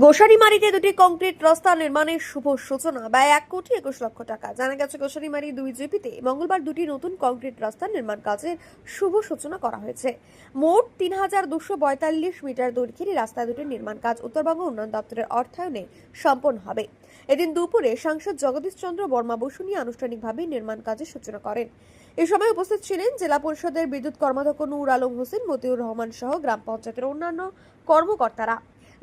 গোসারিমারিতে দুটি কংক্রিট রাস্তা নির্মাণের শুভ সূচনা। ব্যয় এক কোটি একুশ লক্ষ টাকা। জানা গেছে, গোসারিমারি দুই জিপিতে মঙ্গলবার দুটি নতুন কংক্রিট রাস্তার নির্মাণ কাজের শুভ সূচনা করা হয়েছে। মোট তিন হাজার দুশো পঁয়তাল্লিশ মিটার দৈর্ঘ্যের রাস্তা দুটির নির্মাণ কাজ উত্তরবঙ্গ উন্নয়ন দপ্তরের অর্থায়নে সম্পন্ন হবে। এদিন দুপুরে সাংসদ জগদীশ চন্দ্র বর্মা বসু নিয়ে আনুষ্ঠানিকভাবে নির্মাণ কাজের সূচনা করেন। এ সময় উপস্থিত ছিলেন জেলা পরিষদের বিদ্যুৎ কর্মাধ্যক্ষ নূর আলম হোসেন, মতিউর রহমান সহ গ্রাম পঞ্চায়েতের অন্যান্য কর্মকর্তারা।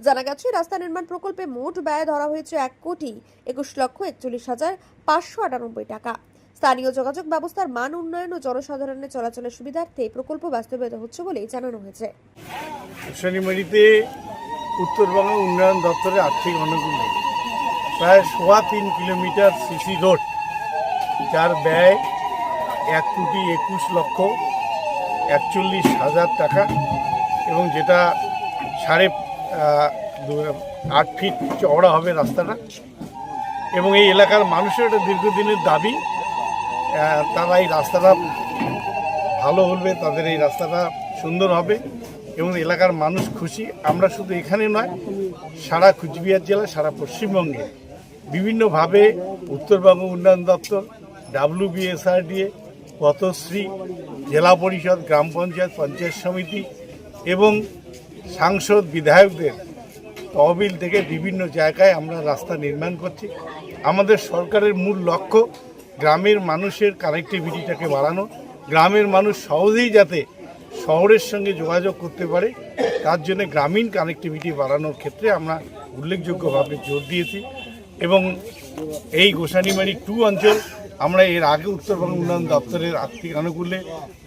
জানা গেছে, রাস্তা নির্মাণ প্রকল্পে মোট ব্যয় ধরা হয়েছে এক কোটি একুশ লক্ষ একচল্লিশ হাজার পাঁচশো আটানব্বই টাকা। স্থানীয় যোগাযোগ ব্যবস্থার মান উন্নয়ন ও জনসাধারণের চলাচলের সুবিধার্থে প্রকল্প বাস্তবায়িত হচ্ছে বলেই জানানো হয়েছে। শনিমারিতে উত্তরবঙ্গ উন্নয়ন দপ্তরের আর্থিক অনুকূলে। প্রায় সোয়া তিন কিলোমিটার সিসি রোড যার ব্যয় এক কোটি একুশ লক্ষ একচল্লিশ হাজার টাকা এবং যেটা সাড়ে আট ফিট চওড়া হবে রাস্তাটা। এবং এই এলাকার মানুষের একটা দীর্ঘদিনের দাবি তারা এই রাস্তাটা ভালো হলে তাদের এই রাস্তাটা সুন্দর হবে এবং এলাকার মানুষ খুশি। আমরা শুধু এখানে নয়, সারা কুচবিহার জেলা, সারা পশ্চিমবঙ্গে বিভিন্নভাবে উত্তরবঙ্গ উন্নয়ন দপ্তর ডাব্লিউবিএসআরডিএ পথশ্রী, জেলা পরিষদ, গ্রাম পঞ্চায়েত পঞ্চায়েত সমিতি এবং সাংসদ, বিধায়কদের তহবিল থেকে বিভিন্ন জায়গায় আমরা রাস্তা নির্মাণ করছি। আমাদের সরকারের মূল লক্ষ্য গ্রামের মানুষের কানেক্টিভিটিটাকে বাড়ানো। গ্রামের মানুষ সহজেই যাতে শহরের সঙ্গে যোগাযোগ করতে পারে, তার জন্য গ্রামীণ কানেক্টিভিটি বাড়ানোর ক্ষেত্রে আমরা উল্লেখযোগ্যভাবে জোর দিয়েছি। এবং এই গোসানিমারি টু অঞ্চল আমরা এর আগে উত্তরবঙ্গ উন্নয়ন দপ্তরের আর্থিক আনুকূল্যে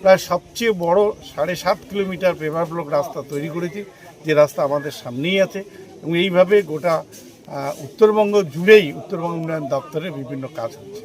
প্রায় সবচেয়ে বড় সাড়ে সাত কিলোমিটার পেপার ব্লক রাস্তা তৈরি করেছি। যে রাস্তা আমাদের সামনেই আছে এবং এইভাবে গোটা উত্তরবঙ্গ জুড়েই উত্তরবঙ্গ উন্নয়ন দপ্তরের বিভিন্ন কাজ হচ্ছে।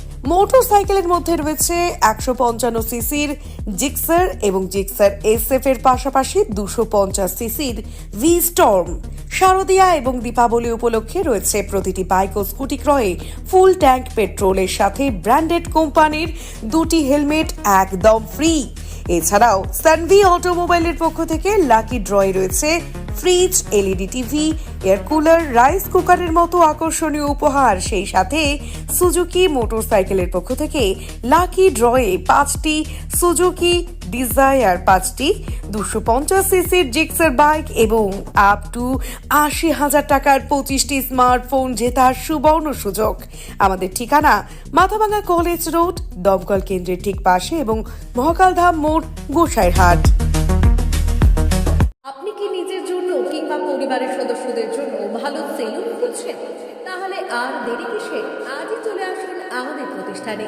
মোটর সাইকেলের মধ্যে রয়েছে একশো পঞ্চান্ন সিসির জিক্সার এবং জিক্সার এসএফ এর পাশাপাশি দুশো পঞ্চাশ সিসির ভি স্টর্ম শারদিয়া এবং দীপাবলি উপলক্ষে রয়েছে প্রতিটি বাইক ও স্কুটি ক্রয়ে ফুল ট্যাঙ্ক পেট্রোলের সাথে ব্র্যান্ডেড কোম্পানির দুটি হেলমেট একদম ফ্রি। এছাড়াও সানভি অটোমোবাইলের পক্ষ থেকে লাকি ড্রয় রয়েছে fridge LED TV air cooler rice কুকারের মতো আকর্ষণীয় উপহার। সেই সাথে সুজুকি মোটরসাইকেলের পক্ষ থেকে লাকি ড্রয়ে পাঁচটি সুজুকি ডিজায়ার পাঁচটি, দুশো পঞ্চাশ সিসির জিক্সার বাইক এবং আপ টু আশি হাজার টাকার পঁচিশটি স্মার্টফোন জেতার সুবর্ণ সুযোগ। আমাদের ঠিকানা মাথাভাঙা কলেজ রোড দমকল কেন্দ্রের ঠিক পাশে এবং মহাকালধাম মোড়, গোসাইরহাট। আপনি কি নিজের জন্য কিংবা পরিবারের সদস্যদের জন্য ভালো সেলুন খুঁজছেন? তাহলে আর দেরি কিসে? আজই চলে আসুন আমাদের প্রতিষ্ঠানে।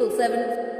two three two triple seven